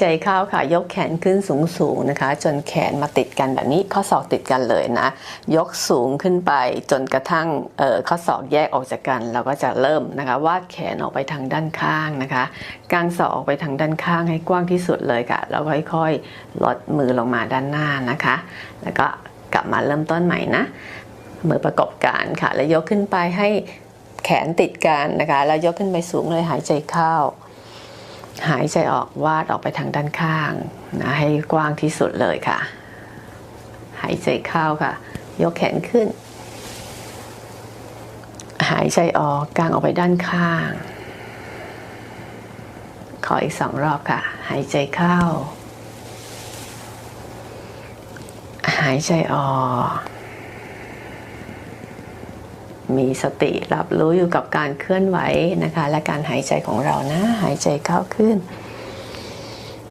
ใจเข้าค่ะยกแขนขึ้นสูงสูงๆนะคะ จนแขนมาติดกันแบบนี้ข้อศอกติดกันเลยนะ ยกสูงขึ้นไปจนกระทั่งเออข้อศอกแยกออกจากกัน เราก็จะเริ่มนะคะ วาดแขนออกไปทางด้านข้างนะคะกางศอกออกไปทางด้านข้างให้กว้างที่สุดเลยค่ะแล้วค่อยๆลดมือลงมาด้านหน้านะคะ แล้วก็กลับมาเริ่มต้นใหม่นะมือประกบกันค่ะ แล้วยกขึ้นไปให้แขนติดกันนะคะแล้วยกขึ้นไปสูงเลยหายใจเข้า หายใจออกวาดออกไปทางด้านข้างนะให้กว้างที่สุดเลยค่ะ หายใจเข้าค่ะ ยกแขนขึ้น หายใจออกกางออกไปด้านข้าง ขออีกสองรอบค่ะ หายใจเข้า หายใจออก มีสติรับรู้อยู่กับการเคลื่อนไหวนะคะ และการหายใจของเรานะ หายใจเข้าขึ้น